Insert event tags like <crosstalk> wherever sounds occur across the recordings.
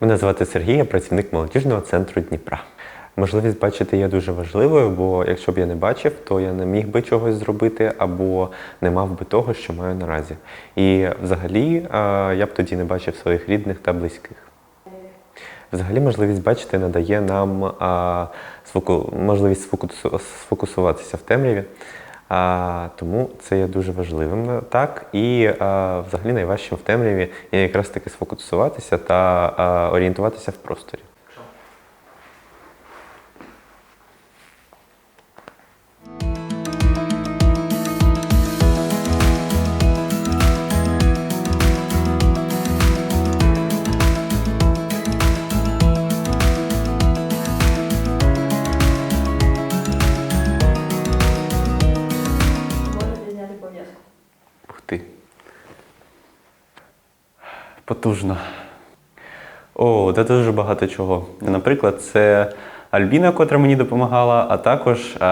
Мене звати Сергій, я працівник молодіжного центру Дніпра. Можливість бачити є дуже важливою, бо якщо б я не бачив, то я не міг би чогось зробити або не мав би того, що маю наразі. І взагалі я б тоді не бачив своїх рідних та близьких. Взагалі, можливість бачити надає нам можливість сфокусуватися в темряві. А, тому це є дуже важливим е, так. І а, взагалі найважчим в темряві є якраз таки сфокусуватися та а, орієнтуватися в просторі. Потужно. О, це дуже багато чого. Наприклад, це Альбіна, котра мені допомагала, а також е,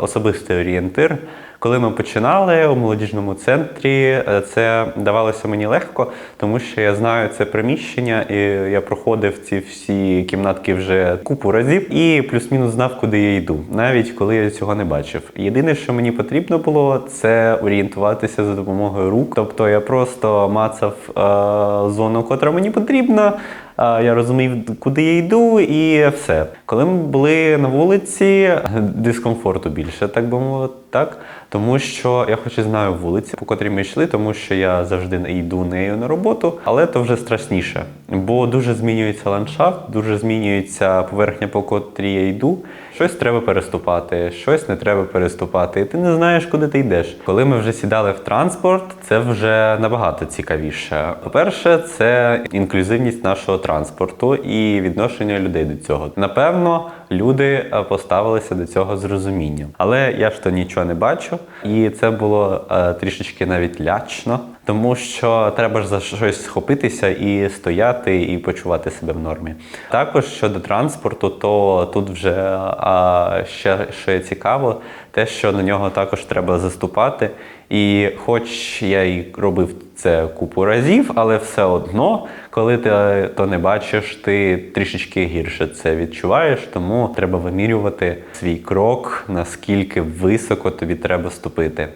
особистий орієнтир. Коли ми починали у молодіжному центрі, е, це давалося мені легко, тому що я знаю це приміщення, і я проходив ці всі кімнатки вже купу разів і плюс-мінус знав, куди я йду, навіть коли я цього не бачив. Єдине, що мені потрібно було, це орієнтуватися за допомогою рук. Тобто я просто мацав е, зону, котра мені потрібна. Я розумів, куди я йду, і все. Коли ми були на вулиці, дискомфорту більше, так би мовити, так. Тому що я хоч і знаю вулиці, по котрій ми йшли, тому що я завжди йду нею на роботу, але то вже страшніше. Бо дуже змінюється ландшафт, дуже змінюється поверхня, по котрій я йду. Щось треба переступати, щось не треба переступати. І ти не знаєш, куди ти йдеш. Коли ми вже сідали в транспорт, це вже набагато цікавіше. По-перше, це інклюзивність нашого транспорту і відношення людей до цього. Напевно, люди е, поставилися до цього з розумінням. Але я ж то нічого не бачу, і це було е, трішечки навіть лячно. Тому що треба ж за щось схопитися і стояти, і почувати себе в нормі. Також щодо транспорту, то тут вже а, ще що є цікаво, те, що на нього також треба заступати. І хоч я і робив це купу разів, але все одно, коли ти то не бачиш, ти трішечки гірше це відчуваєш, тому треба вимірювати свій крок, наскільки високо тобі треба ступити.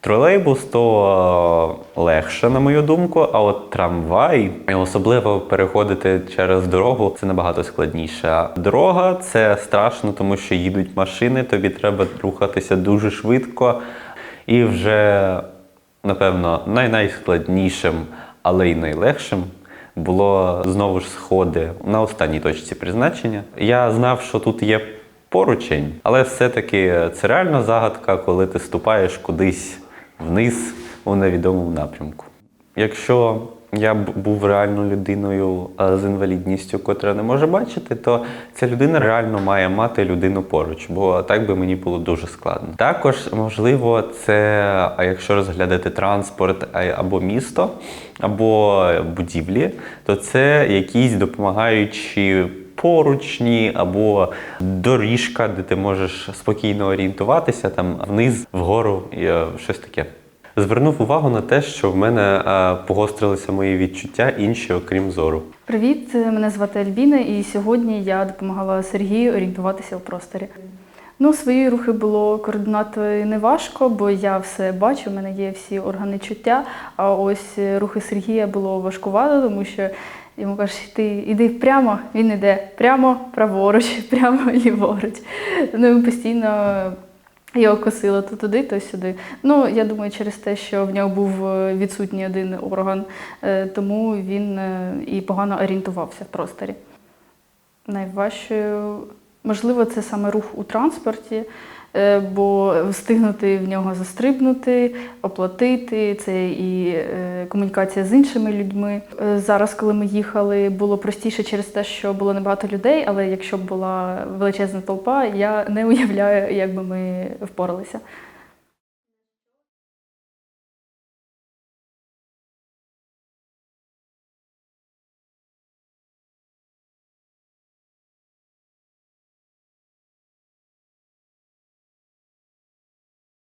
Тролейбус то е, легше, на мою думку, а от трамвай, і особливо переходити через дорогу, це набагато складніше. Дорога це страшно, тому що їдуть машини, тобі треба рухатися дуже швидко. І вже, напевно, най-найскладнішим, але й найлегшим було знову ж сходи на останній точці призначення. Я знав, що тут є поручень, але все-таки це реально загадка, коли ти ступаєш кудись вниз у невідомому напрямку. Якщо я був реально людиною з інвалідністю, котра не може бачити, то ця людина реально має мати людину поруч, бо так би мені було дуже складно. Також можливо, це якщо розглядати транспорт або місто, або будівлі, то це якісь допомагаючі поручні або доріжка, де ти можеш спокійно орієнтуватися там вниз, вгору, і, е, щось таке. Звернув увагу на те, що в мене е, погострилися мої відчуття інші, окрім зору. Привіт, мене звати Альбіна, і сьогодні я допомагала Сергію орієнтуватися в просторі. Ну, свої рухи було координувати не важко, бо я все бачу, в мене є всі органи чуття. А ось рухи Сергія було важкувато, тому що йому кажуть, ти іди прямо, він іде прямо, праворуч, <laughs> прямо ліворуч. Ну, постійно його косило то туди, то сюди. Ну, я думаю, через те, що в нього був е, відсутній один орган, е, тому він е, і погано орієнтувався в просторі. Найважчою, можливо, це саме рух у транспорті, е, бо встигнути в нього застрибнути, оплатити, це і е, комунікація з іншими людьми. Е, Зараз, коли ми їхали, було простіше через те, що було небагато людей, але якщо б була величезна толпа, я не уявляю, як би ми впоралися.